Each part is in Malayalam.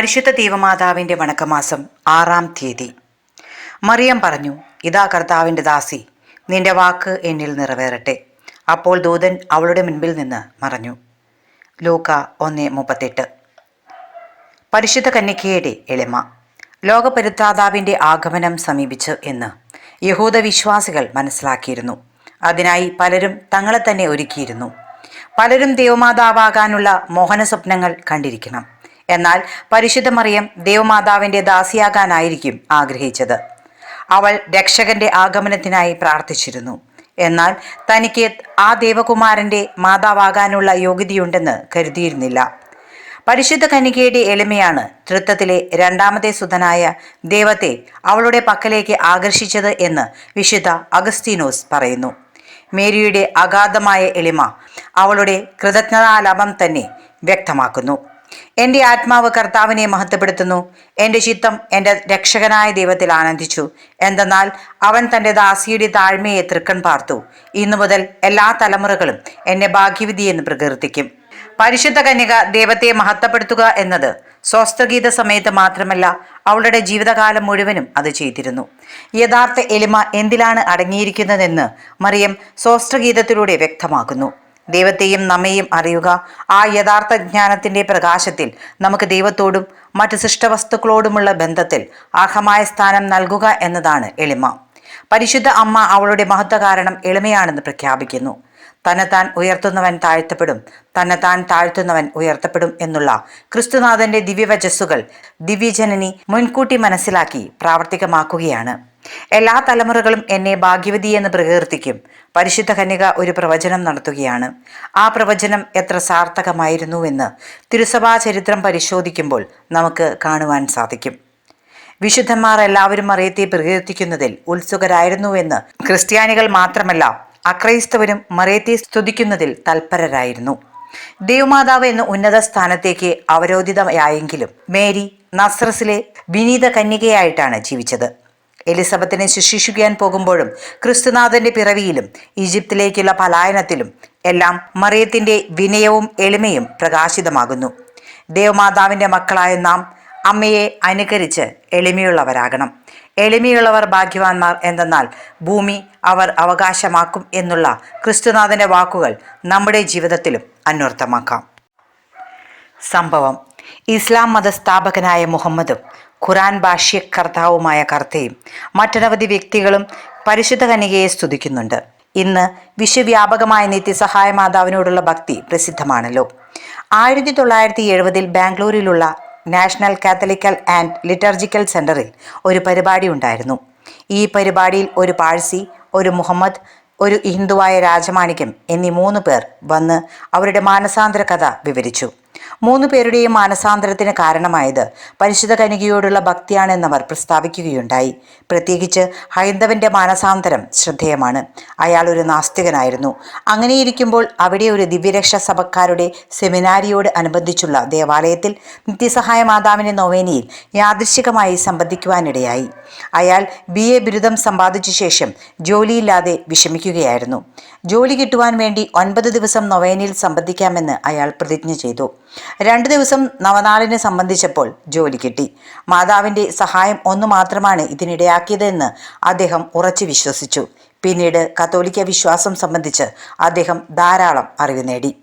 പരിശുദ്ധ ദൈവമാതാവിന്റെ വണക്കമാസം ആറാം തീയതി. മറിയം പറഞ്ഞു ഇതാ കർത്താവിന്റെ ദാസി നിന്റെ വാക്ക് എന്നിൽ നിറവേറട്ടെ. അപ്പോൾ ദൂതൻ അവളുടെ മുൻപിൽ നിന്ന് മറഞ്ഞു. ലൂക്ക ഒന്ന് മുപ്പത്തെട്ട്. പരിശുദ്ധ കന്യകയുടെ എളിമ. ലോകപരിത്രാതാവിന്റെ ആഗമനം സമീപിച്ചു എന്ന് യഹൂദ വിശ്വാസികൾ മനസ്സിലാക്കിയിരുന്നു. അതിനായി പലരും തങ്ങളെ തന്നെ ഒരുക്കിയിരുന്നു. പലരും ദേവമാതാവാകാനുള്ള മോഹന സ്വപ്നങ്ങൾ കണ്ടിരിക്കണം. എന്നാൽ പരിശുദ്ധ മറിയം ദേവമാതാവിന്റെ ദാസിയാകാനായിരിക്കും ആഗ്രഹിച്ചത്. അവൾ രക്ഷകന്റെ ആഗമനത്തിനായി പ്രാർത്ഥിച്ചിരുന്നു. എന്നാൽ തനിക്ക് ആ ദേവകുമാരന്റെ മാതാവാകാനുള്ള യോഗ്യതയുണ്ടെന്ന് കരുതിയിരുന്നില്ല. പരിശുദ്ധ കനികയുടെ എളിമയാണ് തൃത്വത്തിലെ രണ്ടാമത്തെ സുതനായ ദേവത്തെ അവളുടെ പക്കലേക്ക് ആകർഷിച്ചത് എന്ന് വിശുദ്ധ അഗസ്തീനോസ് പറയുന്നു. മേരിയുടെ അഗാധമായ എളിമ അവളുടെ കൃതജ്ഞതാലാപം തന്നെ വ്യക്തമാക്കുന്നു. എന്റെ ആത്മാവ് കർത്താവിനെ മഹത്വപ്പെടുത്തുന്നു. എന്റെ ചിത്തം എന്റെ രക്ഷകനായ ദൈവത്തിൽ ആനന്ദിച്ചു. എന്തെന്നാൽ അവൻ തന്റെ ദാസിയുടെ താഴ്മയെ തൃക്കൺ പാർത്തു. ഇന്നു മുതൽ എല്ലാ തലമുറകളും എന്നെ ഭാഗ്യവിധി എന്ന് പ്രകീർത്തിക്കും. പരിശുദ്ധ കന്യക ദൈവത്തെ മഹത്വപ്പെടുത്തുക എന്നത് സ്വസ്ഥഗീത സമയത്ത് മാത്രമല്ല അവളുടെ ജീവിതകാലം മുഴുവനും അത് ചെയ്തിരുന്നു. യഥാർത്ഥ എലിമ എന്തിലാണ് അടങ്ങിയിരിക്കുന്നതെന്ന് മറിയം സ്വസ്ഥഗീതത്തിലൂടെ വ്യക്തമാക്കുന്നു. ദൈവത്തെയും നമ്മെയും അറിയുക. ആ യഥാർത്ഥ ജ്ഞാനത്തിന്റെ പ്രകാശത്തിൽ നമുക്ക് ദൈവത്തോടും മറ്റ് സൃഷ്ടവസ്തുക്കളോടുമുള്ള ബന്ധത്തിൽ അർഹമായ സ്ഥാനം നൽകുക എന്നതാണ് എളിമ. പരിശുദ്ധ അമ്മ അവളുടെ മഹത്വ കാരണം എളിമയാണെന്ന് പ്രഖ്യാപിക്കുന്നു. തന്നെത്താൻ ഉയർത്തുന്നവൻ താഴ്ത്തപ്പെടും. തന്നെത്താൻ താഴ്ത്തുന്നവൻ ഉയർത്തപ്പെടും എന്നുള്ള ക്രിസ്തുനാഥന്റെ ദിവ്യവചസ്സുകൾ ദിവ്യജനനി മുൻകൂട്ടി മനസ്സിലാക്കി പ്രാവർത്തികമാക്കുകയാണ്. എല്ലാ തലമുറകളും എന്നെ ഭാഗ്യവതി എന്ന് പ്രകീർത്തിക്കും. പരിശുദ്ധ കന്യക ഒരു പ്രവചനം നടത്തുകയാണ്. ആ പ്രവചനം എത്ര സാർത്ഥകമായിരുന്നുവെന്ന് തിരുസഭാ ചരിത്രം പരിശോധിക്കുമ്പോൾ നമുക്ക് കാണുവാൻ സാധിക്കും. വിശുദ്ധന്മാർ എല്ലാവരും മറിയത്തെ പ്രകീർത്തിക്കുന്നതിൽ ഉത്സുകരായിരുന്നുവെന്ന് ക്രിസ്ത്യാനികൾ മാത്രമല്ല അക്രൈസ്തവരും മറിയത്തെ സ്തുതിക്കുന്നതിൽ തൽപരരായിരുന്നു. ദേവമാതാവ് എന്ന ഉന്നത സ്ഥാനത്തേക്ക് അവരോധിതയായെങ്കിലും മേരി നസ്രസിലെ വിനീത കന്യകയായിട്ടാണ് ജീവിച്ചത്. എലിസബത്തിനെ ശുശ്രൂഷിക്കാൻ പോകുമ്പോഴും ക്രിസ്തുനാഥന്റെ പിറവിയിലും ഈജിപ്തിലേക്കുള്ള പലായനത്തിലും എല്ലാം മറിയത്തിന്റെ വിനയവും എളിമയും പ്രകാശിതമാകുന്നു. ദേവമാതാവിന്റെ മക്കളായ നാം അമ്മയെ അനുകരിച്ച് എളിമയുള്ളവരാകണം. എളിമയുള്ളവർ ഭാഗ്യവാന്മാർ എന്തെന്നാൽ ഭൂമി അവർ അവകാശമാക്കും എന്നുള്ള ക്രിസ്തുനാഥന്റെ വാക്കുകൾ നമ്മുടെ ജീവിതത്തിലും അന്വർത്ഥമാക്കാം. സംഭവം. ഇസ്ലാം മതസ്ഥാപകനായ മുഹമ്മദും ഖുറാൻ ഭാഷ്യകർത്താവുമായ കർത്തയും മറ്റനവധി വ്യക്തികളും പരിശുദ്ധ കനികയെ സ്തുതിക്കുന്നുണ്ട്. ഇന്ന് വിശ്വവ്യാപകമായ നിത്യസഹായ മാതാവിനോടുള്ള ഭക്തി പ്രസിദ്ധമാണല്ലോ. ആയിരത്തി തൊള്ളായിരത്തി എഴുപതിൽ ബാംഗ്ലൂരിലുള്ള നാഷണൽ കാത്തലിക്കൽ ആൻഡ് ലിറ്റർജിക്കൽ സെന്ററിൽ ഒരു പരിപാടി ഉണ്ടായിരുന്നു. ഈ പരിപാടിയിൽ ഒരു പാഴ്സി ഒരു മുഹമ്മദ് ഒരു ഹിന്ദുവായ രാജമാണിക്യം എന്നീ മൂന്ന് പേർ വന്ന് അവരുടെ മാനസാന്തര കഥ വിവരിച്ചു. മൂന്ന് പേരുടെയും മാനസാന്തരത്തിന് കാരണമായത്. പരിശുദ്ധ കനികയോടുള്ള ഭക്തിയാണെന്നവർ പ്രസ്താവിക്കുകയുണ്ടായി. പ്രത്യേകിച്ച് ഹൈന്ദവന്റെ മാനസാന്തരം ശ്രദ്ധേയമാണ്. അയാൾ ഒരു നാസ്തികനായിരുന്നു. അങ്ങനെയിരിക്കുമ്പോൾ അവിടെ ഒരു ദിവ്യരക്ഷ സഭക്കാരുടെ സെമിനാരിയോട് അനുബന്ധിച്ചുള്ള ദേവാലയത്തിൽ നിത്യസഹായ മാതാവിന്റെ നൊവേനയിൽ യാദൃശികമായി സംബന്ധിക്കുവാനിടയായി. അയാൾ ബി എ ബിരുദം സമ്പാദിച്ച ശേഷം ജോലിയില്ലാതെ വിഷമിക്കുകയായിരുന്നു. ജോലി കിട്ടുവാൻ വേണ്ടി ഒൻപത് ദിവസം നൊവേനയിൽ സംബന്ധിക്കാമെന്ന് അയാൾ പ്രതിജ്ഞ ചെയ്തു. രണ്ട് ദിവസം നവനാളിനെ സംബന്ധിച്ചപ്പോൾ ജോലി കിട്ടി. മാതാവിന്റെ സഹായം ഒന്നു മാത്രമാണ് ഇതിനിടയാക്കിയതെന്ന് അദ്ദേഹം ഉറച്ചു വിശ്വസിച്ചു. പിന്നീട് കത്തോലിക്ക വിശ്വാസം സംബന്ധിച്ച് അദ്ദേഹം ധാരാളം അറിവ് നേടി.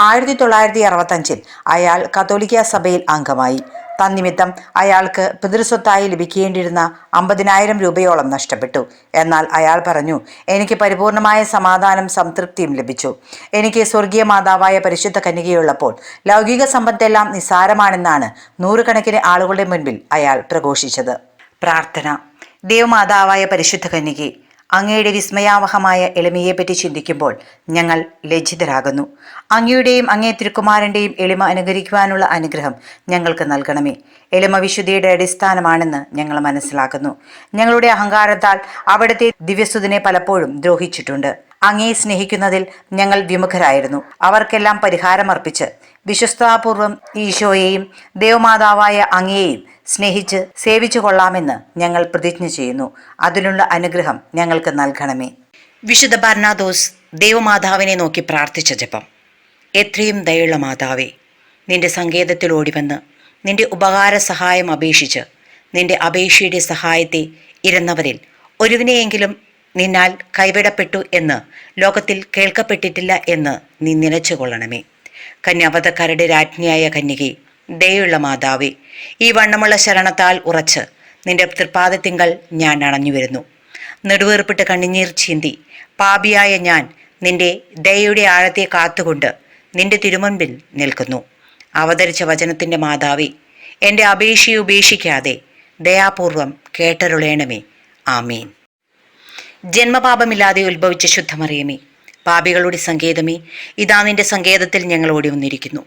ആയിരത്തി തൊള്ളായിരത്തി അറുപത്തഞ്ചിൽ അയാൾ കത്തോലിക്ക സഭയിൽ അംഗമായി. തന്നിമിത്തം അയാൾക്ക് പിതൃസ്വത്തായി ലഭിക്കേണ്ടിയിരുന്ന അമ്പതിനായിരം രൂപയോളം നഷ്ടപ്പെട്ടു. എന്നാൽ അയാൾ പറഞ്ഞു എനിക്ക് പരിപൂർണമായ സമാധാനം സംതൃപ്തിയും ലഭിച്ചു. എനിക്ക് സ്വർഗീയ മാതാവായ പരിശുദ്ധ കന്യകയുള്ളപ്പോൾ ലൗകിക സമ്പത്തെല്ലാം നിസ്സാരമാണെന്നാണ് നൂറുകണക്കിന് ആളുകളുടെ മുൻപിൽ അയാൾ പ്രഘോഷിച്ചത്. പ്രാർത്ഥന. ദേവമാതാവായ പരിശുദ്ധ കന്യകെ അങ്ങയുടെ വിസ്മയാവഹമായ എളിമയെപ്പറ്റി ചിന്തിക്കുമ്പോൾ ഞങ്ങൾ ലജ്ജിതരാകുന്നു. അങ്ങയുടെയും അങ്ങേ തിരുക്കുമാരന്റെയും എളിമ അനുകരിക്കുവാനുള്ള അനുഗ്രഹം ഞങ്ങൾക്ക് നൽകണമേ. എളിമ വിശുദ്ധിയുടെ അടിസ്ഥാനമാണെന്ന് ഞങ്ങൾ മനസ്സിലാക്കുന്നു. ഞങ്ങളുടെ അഹങ്കാരത്താൽ അവിടുത്തെ ദിവ്യസുദിനെ പലപ്പോഴും ദ്രോഹിച്ചിട്ടുണ്ട്. അങ്ങേ സ്നേഹിക്കുന്നതിൽ ഞങ്ങൾ വിമുഖരായിരുന്നു. അവർക്കെല്ലാം പരിഹാരമർപ്പിച്ച് വിശ്വസ്താപൂർവം ഈശോയെയും ദേവമാതാവായ അങ്ങയെയും സ്നേഹിച്ച് സേവിച്ചു കൊള്ളാമെന്ന് ഞങ്ങൾ പ്രതിജ്ഞ ചെയ്യുന്നു. അതിനുള്ള അനുഗ്രഹം ഞങ്ങൾക്ക് നൽകണമേ. വിശുദ്ധ ബർണാദോസ് ദേവമാതാവിനെ നോക്കി പ്രാർത്ഥിച്ച ജപം. എത്രയും ദയുള്ള മാതാവേ നിന്റെ സങ്കേതത്തിൽ ഓടിവന്ന് നിന്റെ ഉപകാര സഹായം അപേക്ഷിച്ച് നിന്റെ അപേക്ഷയുടെ സഹായത്തെ ഇരുന്നവരിൽ ഒരുവിനെയെങ്കിലും നിന്നാൽ കൈവിടപ്പെട്ടു എന്ന് ലോകത്തിൽ കേൾക്കപ്പെട്ടിട്ടില്ല എന്ന് നീ നിലച്ചുകൊള്ളണമേ കന്യാവതക്കാരുടെ രാജ്ഞിയായ കന്യകെ ദയുള്ള മാതാവേ ഈ വണ്ണമുള്ള ശരണത്താൽ ഉറച്ച് നിന്റെ തൃപ്പാദത്തിങ്കൽ ഞാൻ അണഞ്ഞു വരുന്നു നെടുവേർപ്പിട്ട് കണ്ണുനീർ ചിന്തി പാപിയായ ഞാൻ നിന്റെ ദയയുടെ ആഴത്തെ കാത്തുകൊണ്ട് നിന്റെ തിരുമുൻപിൽ നിൽക്കുന്നു. അവതരിച്ച വചനത്തിന്റെ മാതാവി എന്റെ അപേക്ഷയെ ഉപേക്ഷിക്കാതെ ദയാപൂർവം കേട്ടരുളേണമേ. ആമീൻ. ജന്മപാപമില്ലാതെ ഉത്ഭവിച്ച ശുദ്ധമറിയമേ പാപികളുടെ സങ്കേതമേ ഇതാ നിന്റെ സങ്കേതത്തിൽ ഞങ്ങൾ ഓടി വന്നിരിക്കുന്നു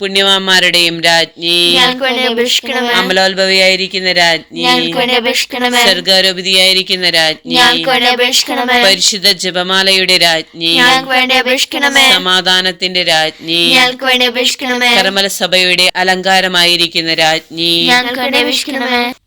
പുണ്യവാന്മാരുടെയും രാജ്ഞി. അമലോത്ഭവിയായിരിക്കുന്ന രാജ്ഞി. സ്വർഗാരോപിതിയായിരിക്കുന്ന രാജ്ഞി. പരിശുദ്ധ ജപമാലയുടെ രാജ്ഞി. സമാധാനത്തിന്റെ രാജ്ഞി. കർമ്മല സഭയുടെ അലങ്കാരമായിരിക്കുന്ന രാജ്ഞി.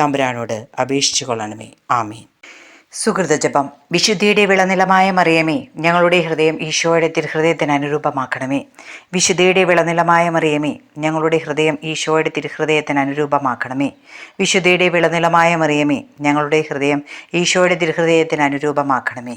തമ്പുരാനോട് അപേക്ഷിച്ചു കൊള്ളണമേ. ആമീൻ. സുഹൃത ജപം. വിശുദ്ധിയുടെ വിളനിലമായ മറിയമേ ഞങ്ങളുടെ ഹൃദയം ഈശോയുടെ തിരുഹൃദയത്തിന് അനുരൂപമാക്കണമേ. വിശുദ്ധിയുടെ വിളനിലമായ മറിയമേ ഞങ്ങളുടെ ഹൃദയം ഈശോയുടെ തിരുഹൃദയത്തിന് അനുരൂപമാക്കണമേ. വിശുദ്ധിയുടെ വിളനിലമായ മറിയമേ ഞങ്ങളുടെ ഹൃദയം ഈശോയുടെ തിരുഹൃദയത്തിന് അനുരൂപമാക്കണമേ.